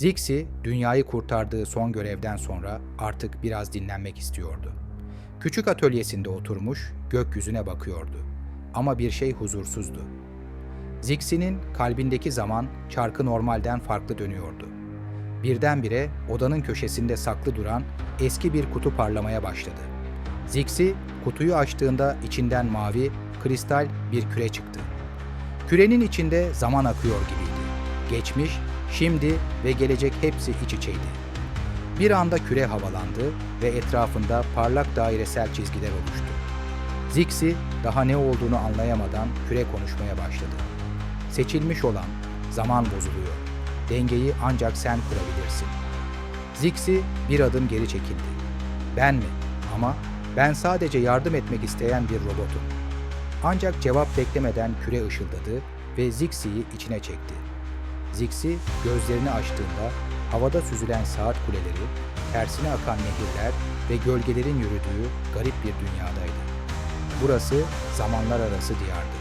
Zixi, dünyayı kurtardığı son görevden sonra artık biraz dinlenmek istiyordu. Küçük atölyesinde oturmuş, gökyüzüne bakıyordu. Ama bir şey huzursuzdu. Zixi'nin kalbindeki zaman çarkı normalden farklı dönüyordu. Birdenbire odanın köşesinde saklı duran eski bir kutu parlamaya başladı. Zixi kutuyu açtığında içinden mavi, kristal bir küre çıktı. Kürenin içinde zaman akıyor gibiydi. Geçmiş, şimdi ve gelecek hepsi iç içeydi. Bir anda küre havalandı ve etrafında parlak dairesel çizgiler oluştu. Zixi daha ne olduğunu anlayamadan küre konuşmaya başladı. Seçilmiş olan zaman bozuluyor. Dengeyi ancak sen kurabilirsin. Zixi bir adım geri çekildi. Ben mi? Ama ben sadece yardım etmek isteyen bir robotum. Ancak cevap beklemeden küre ışıldadı ve Zixi'yi içine çekti. Zixi gözlerini açtığında havada süzülen saat kuleleri, tersine akan nehirler ve gölgelerin yürüdüğü garip bir dünyadaydı. Burası zamanlar arası diyardı.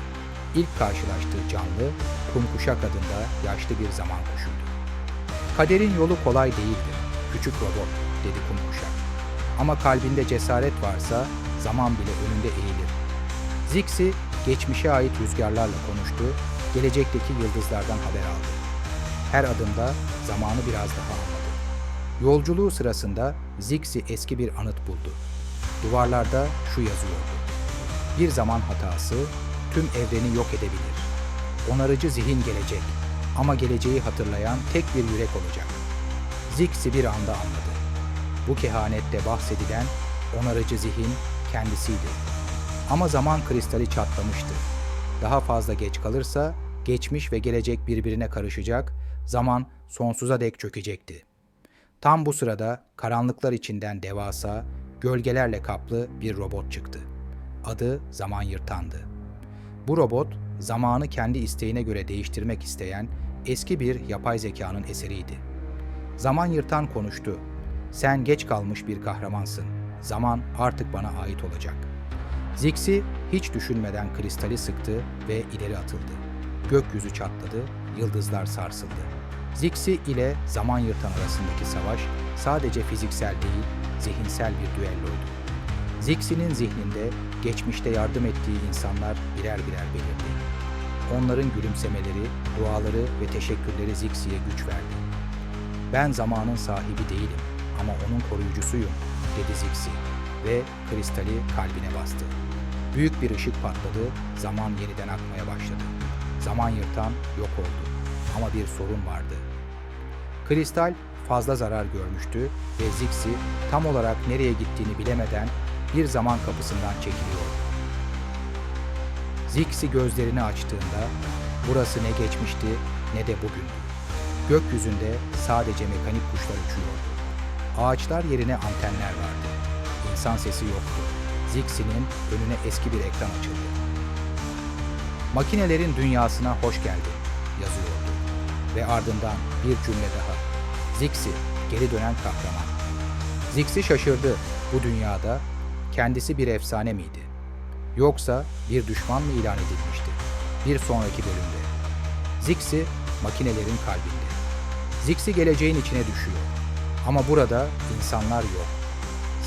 İlk karşılaştığı canlı, Kumkuşak adında yaşlı bir zaman kuşuydu. Kaderin yolu kolay değildir, küçük robot, dedi Kumkuşak. Ama kalbinde cesaret varsa zaman bile önünde eğilir. Zixi, geçmişe ait rüzgarlarla konuştu, gelecekteki yıldızlardan haber aldı. Her adımda zamanı biraz daha anladı. Yolculuğu sırasında Zixi eski bir anıt buldu. Duvarlarda şu yazıyordu. Bir zaman hatası tüm evreni yok edebilir. Onarıcı zihin gelecek ama geleceği hatırlayan tek bir yürek olacak. Zixi bir anda anladı. Bu kehanette bahsedilen onarıcı zihin kendisiydi. Ama zaman kristali çatlamıştı. Daha fazla geç kalırsa geçmiş ve gelecek birbirine karışacak, zaman sonsuza dek çökecekti. Tam bu sırada karanlıklar içinden devasa, gölgelerle kaplı bir robot çıktı. Adı Zaman Yırtandı. Bu robot, zamanı kendi isteğine göre değiştirmek isteyen eski bir yapay zekanın eseriydi. Zaman Yırtan konuştu. Sen geç kalmış bir kahramansın. Zaman artık bana ait olacak. Zixi hiç düşünmeden kristali sıktı ve ileri atıldı. Gökyüzü çatladı, yıldızlar sarsıldı. Zixi ile zaman yırtan arasındaki savaş sadece fiziksel değil, zihinsel bir düelloydu. Zixi'nin zihninde geçmişte yardım ettiği insanlar birer birer belirdi. Onların gülümsemeleri, duaları ve teşekkürleri Zixi'ye güç verdi. Ben zamanın sahibi değilim ama onun koruyucusuyum, dedi Zixi ve kristali kalbine bastı. Büyük bir ışık patladı, zaman yeniden akmaya başladı. Zaman yırtan yok oldu ama bir sorun vardı. Kristal fazla zarar görmüştü ve Zixi tam olarak nereye gittiğini bilemeden bir zaman kapısından çekiliyordu. Zixi gözlerini açtığında burası ne geçmişti ne de bugündü. Gökyüzünde sadece mekanik kuşlar uçuyordu. Ağaçlar yerine antenler vardı. İnsan sesi yoktu. Zixi'nin önüne eski bir ekran açıldı. Makinelerin dünyasına hoş geldin yazıyordu. Ve ardından bir cümle daha. Zixi, geri dönen kahraman. Zixi şaşırdı. Bu dünyada kendisi bir efsane miydi? Yoksa bir düşman mı ilan edilmişti? Bir sonraki bölümde. Zixi, makinelerin kalbinde. Zixi geleceğin içine düşüyor. Ama burada insanlar yok.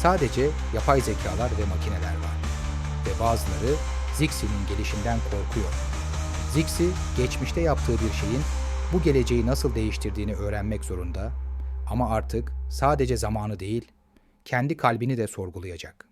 Sadece yapay zekalar ve makineler var. Ve bazıları Zixi'nin gelişinden korkuyor. Zixi, geçmişte yaptığı bir şeyin bu geleceği nasıl değiştirdiğini öğrenmek zorunda ama artık sadece zamanı değil, kendi kalbini de sorgulayacak.''